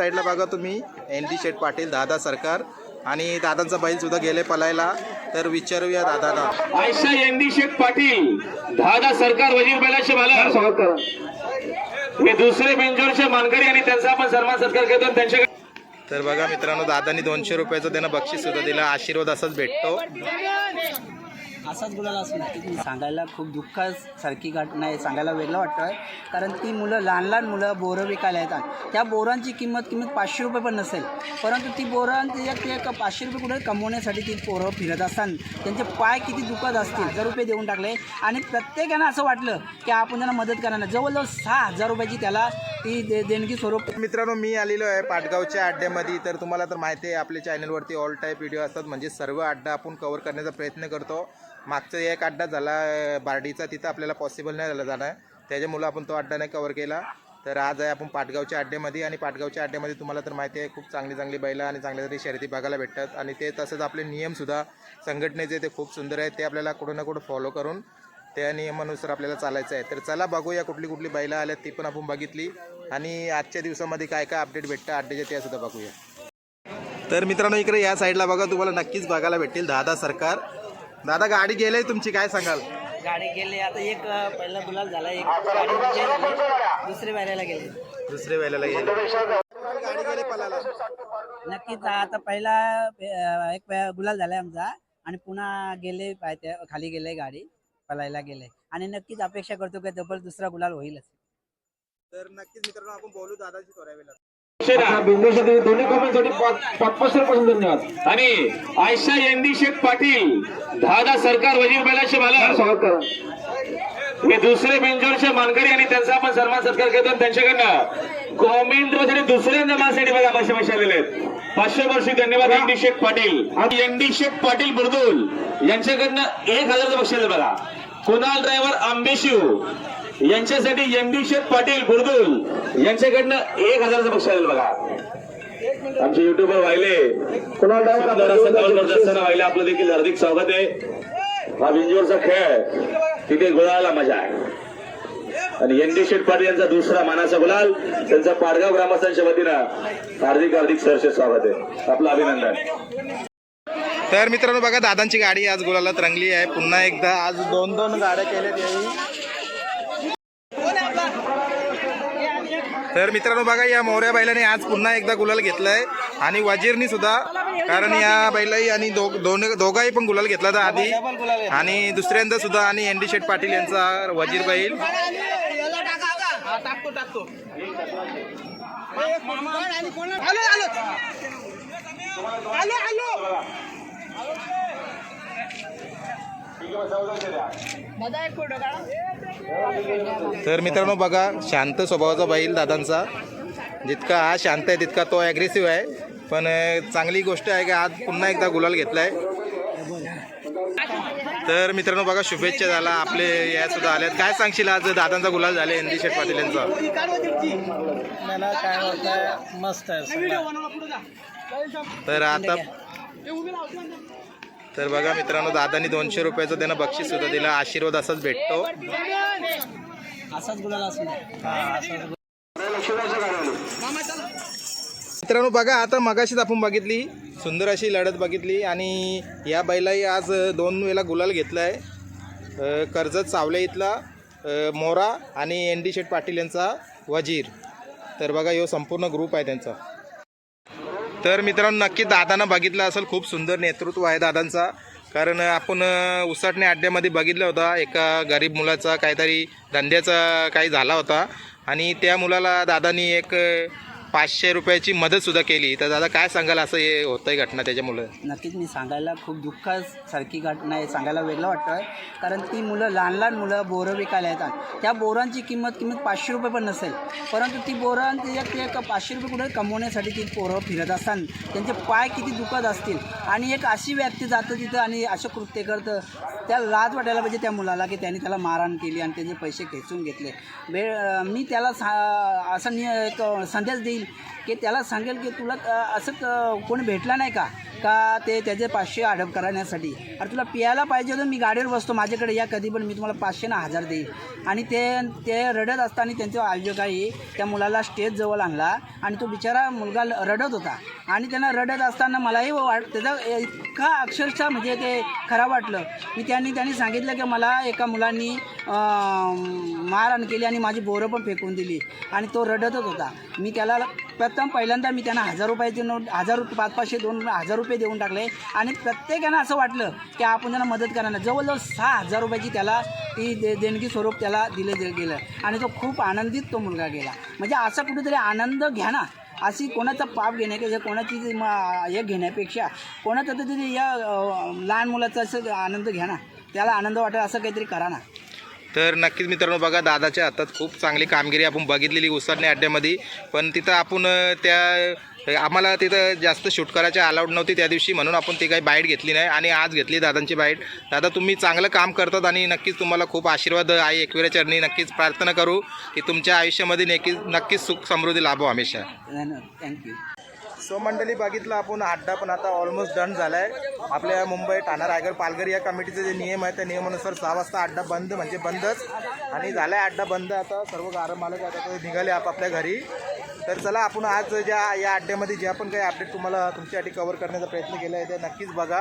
साईडला बघा तुम्ही एन डी शेठ पाटील दादा सरकार आणि दादांचा बैल सुद्धा गेले पलायला. तर विचारूया दादाला. आयशा एनडी शेख पाटील दहा सरकार वजीर बैलाचे मालक. हे दुसरे बेंजोरचे मानकरी आणि त्यांचा आपण सन्मान सत्कार करतो त्यांच्याकडे तर बघा मित्रांनो दादांनी दोनशे रुपयाचं त्यांना बक्षीस सुद्धा दिलं. आशीर्वाद असाच भेटतो. असाच गुलाल असणार सांगायला खूप दुःख सारखी घटना आहे सांगायला वेगळं वाटतं आहे कारण ती मुलं लहान लहान मुलं बोरं विकायला येतात. त्या बोरांची किंमत किंमत पाचशे रुपये पण नसेल. परंतु ती बोरांची ते एक- ते एक पाचशे रुपये कुठे कमवण्यासाठी ती पोरं फिरत असतात. त्यांचे पाय किती दुखत असतील हजार रुपये देऊन टाकले. आणि प्रत्येकानं असं वाटलं की आपण त्यांना मदत करणार जवळजवळ सहा हजार रुपयाची त्याला ती दे देणगी स्वरूप. मित्रांनो मी आलेलो आहे पाटगावच्या अड्ड्यामध्ये. तर तुम्हाला तर माहिती आहे आपल्या चॅनलवरती ऑल टाईप व्हिडिओ असतात. म्हणजे सर्व अड्डा आपण कवर करण्याचा प्रयत्न करतो. मागचा एक अड्डा झाला बार्डीचा. तिथं आपल्याला पॉसिबल नाही झाला जाणार त्याच्यामुळं आपण तो अड्डा नाही कवर केला. तर आज आहे आपण पाटगावच्या अड्ड्यामध्ये. आणि पाटगावच्या अड्ड्यामध्ये तुम्हाला तर माहिती आहे खूप चांगली चांगली बैलं आणि चांगल्या तरी शर्यती बघायला भेटतात. आणि ते तसंच आपले नियमसुद्धा संघटनेचे ते खूप सुंदर आहेत. ते आपल्याला कुठं ना कुठं फॉलो करून त्या नियमानुसार आपल्याला चालायचं आहे. तर चला बघूया कुठली कुठली बैलं आल्यात ती पण आपण बघितली. आणि आजच्या दिवसामध्ये काय काय अपडेट भेटतं अड्डेचे ते सुद्धा बघूया. तर मित्रांनो इकडे या साईडला बघा तुम्हाला नक्कीच बघायला भेटेल दादा सरकार. दादा गाडी गेले तुमची काय सांगाल? गाडी गेले आता एक पहिला गुलाल झाला एक गाडी दुसरे बाहेरला गेले. दुसरे वेळेला गेले. गाडी गेले पलाला. नक्कीच आता पहिला एक वे- गुलाल झालाय आमचा आणि पुन्हा गेले त्या- खाली गेले गाडी पलायला गेले. आणि नक्कीच अपेक्षा करतो की डबल दुसरा गुलाल होईलच. तर नक्कीच मित्रांनो आपण बोलू दादाची थोड्या वेळेला दोन्ही कॉमेंटसाठी पाच पासून धन्यवाद. आणि आयशा एनडी शेख पाटील दहा सरकार वजीर बैलाचे मालक. हे दुसरे बेंजोरचे मानकरी आणि त्यांचा आपण सन्मान सत्कार करतो त्यांच्याकडनं कॉमेंट्रीसाठी दुसऱ्यांदा माझ्यासाठी बघा पाचशे पैसे आलेले आहेत. पाचशे वर्षी धन्यवाद एनडी शेख पाटील. आणि एनडी शेख पाटील बुरदुल यांच्याकडनं एक हजारचं बक्षीस बघा. कुणाल ड्रायव्हर आंबेशिव. यांच्यासाठी शेख पाटील बुरदुल यांच्याकडनं एक हजारचं बक्षीस आलेलं बघा. आमचे युट्यूबर वाहिले. कुणाल आपलं देखील हार्दिक स्वागत आहे. हा बिंजोरचा खेळ तिथे गुलाला मजा आहे. आणि एनडी शेठ पाटील यांचा दुसरा मानाचा गुलाल. त्यांचा पाडगाव ग्रामस्थांच्या वतीनं हार्दिक हार्दिक सरसे स्वागत आहे. आपलं अभिनंदन. तर मित्रांनो बघा दादांची गाडी आज गुलालात रंगली आहे. पुन्हा एकदा आज दोन दोन गाड्या केल्यात तर मित्रांनो बघा या मोऱ्या बैलाने आज पुन्हा एकदा गुलाल घेतलाय. आणि वजीरनी सुद्धा कारण या बैलाही आणि दो- दोन दोघाही पण गुलाल घेतला होता आधी. आणि दुसऱ्यांदा सुद्धा आणि एन डी शेठ पाटील यांचा वजीर बैल. तर मित्रांनो बघा शांत स्वभावाचा बैल दादांचा. जितका हा शांत आहे तितका तो ॲग्रेसिव्ह आहे. पण चांगली गोष्ट आहे की आज पुन्हा एकदा गुलाल घेतलाय. तर मित्रांनो बघा शुभेच्छा झाला. आपले या सुद्धा आल्यात. काय सांगशील आज? दादांचा गुलाल झाले एन शेठ पाटील यांचा. मस्त आहे तर आता तर बघा मित्रांनो दादानी दोनशे रुपयाचं त्यांना बक्षीस सुद्धा दिलं. आशीर्वाद असाच भेटतो. मित्रांनो बघा आता मगाशीच आपण बघितली सुंदर अशी लढत बघितली आणि या बैलाही आज दोन वेळेला गुलाल घेतला आहे कर्जत सावले इथला मोरा आणि एन डी शेठ पाटील यांचा वजीर. तर बघा यो संपूर्ण ग्रुप आहे त्यांचा. तर मित्रांनो नक्की दादांना बघितलं असेल खूप सुंदर नेतृत्व आहे दादांचा. कारण आपण अ, उसाटणे अड्ड्यामध्ये बघितलं होता एका गरीब मुलाचा काहीतरी धंद्याचा काही झाला होता. आणि त्या मुलाला दादानी एक पाचशे रुपयाची मदतसुद्धा केली. तर दादा काय सांगाल? असं हे होतं आहे घटना त्याच्यामुळं. नक्कीच मी सांगायला खूप दुःख सारखी घटना आहे सांगायला वेगळं वाटतं आहे कारण ती मुलं लहान लहान मुलं बोरं विकायला येतात. त्या बोरांची किंमत किंमत पाचशे रुपये पण नसेल. परंतु ती बोरं ते एक- ते पाचशे रुपये कुठे कमवण्यासाठी ती पोरं फिरत असतात. त्यांचे पाय किती दुखत असतील. आणि एक अशी व्यक्ती जातं तिथं आणि असं कृत्य करतं त्या लाज वाटायला पाहिजे त्या मुलाला की त्यांनी त्याला मारहाण केली आणि त्याचे पैसे खेचून घेतले. वेळ मी त्याला सा असं नि एक संदेश देईल की त्याला सांगेल की तुला असं कोण कोणी भेटला नाही का? का ते त्याचे पाचशे अडप करण्यासाठी? अरे तुला प्यायला पाहिजे तर मी गाडीवर बसतो माझ्याकडे या कधी पण मी तुम्हाला पाचशे ना हजार देईल आणि ते ते रडत असताना आयोजक आयोजकाही त्या मुलाला स्टेजजवळ आणला आणि तो बिचारा मुलगा ल- रडत होता. आणि त्यांना रडत असताना मलाही वाट त्याचा इतका अक्षरशः म्हणजे ते खराब वाटलं. मी त्यांनी त्यांनी सांगितलं की मला एका मुलांनी मारहाण केली आणि माझी बोरं पण फेकून दिली. आणि तो रडतच होता. मी त्याला प्रथम पहिल्यांदा मी त्यांना हजार रुपयाचे नोट हजार रुपये पाच पाचशे दोन हजार रुपये देऊन टाकले. आणि प्रत्येकानं असं वाटलं की आपण त्यांना मदत करणार जवळजवळ सहा हजार रुपयाची त्याला ती दे देणगी स्वरूप त्याला दिलं गेलं आणि तो खूप आनंदित तो मुलगा गेला. म्हणजे असा कुठेतरी आनंद घ्या ना. अशी कोणाचा पाप घेण्यापेक्षा कोणाची हे घेण्यापेक्षा कोणाचं तरी या लहान मुलाचा असं आनंद घ्या ना. त्याला आनंद वाटेल असं काहीतरी करा ना. तर नक्कीच मित्रांनो बघा दादाच्या हातात खूप चांगली कामगिरी आपण बघितलेली उसरणे अड्ड्यामध्ये. पण तिथं आपण त्या आम्हाला तिथं जास्त शूट करायची अलाउड नव्हती त्या दिवशी म्हणून आपण ती काही बाईट घेतली नाही आणि आज घेतली दादांची बाईट दादा तुम्ही चांगलं काम करतात आणि नक्कीच तुम्हाला खूप आशीर्वाद आई एकविरा चरणी. नक्कीच प्रार्थना करू की तुमच्या आयुष्यामध्ये नक्कीच नक्कीच सुख समृद्धी लाभो हमेशा. थँक्यू सो मंडळी बघितलं आपण अड्डा पण आता ऑलमोस्ट डन झाला आहे आपल्या मुंबई ठाणा रायगड पालघर या कमिटीचे जे नियम आहे त्या नियमानुसार सहा वाजता अड्डा बंद म्हणजे बंदच. आणि झाला आहे अड्डा बंद आता सर्व गारं मालक आता निघाले आपापल्या घरी. तर चला आपण आज ज्या या अड्ड्यामध्ये जे पण काही अपडेट तुम्हाला तुमच्यासाठी कवर करण्याचा प्रयत्न केला आहे ते नक्कीच बघा.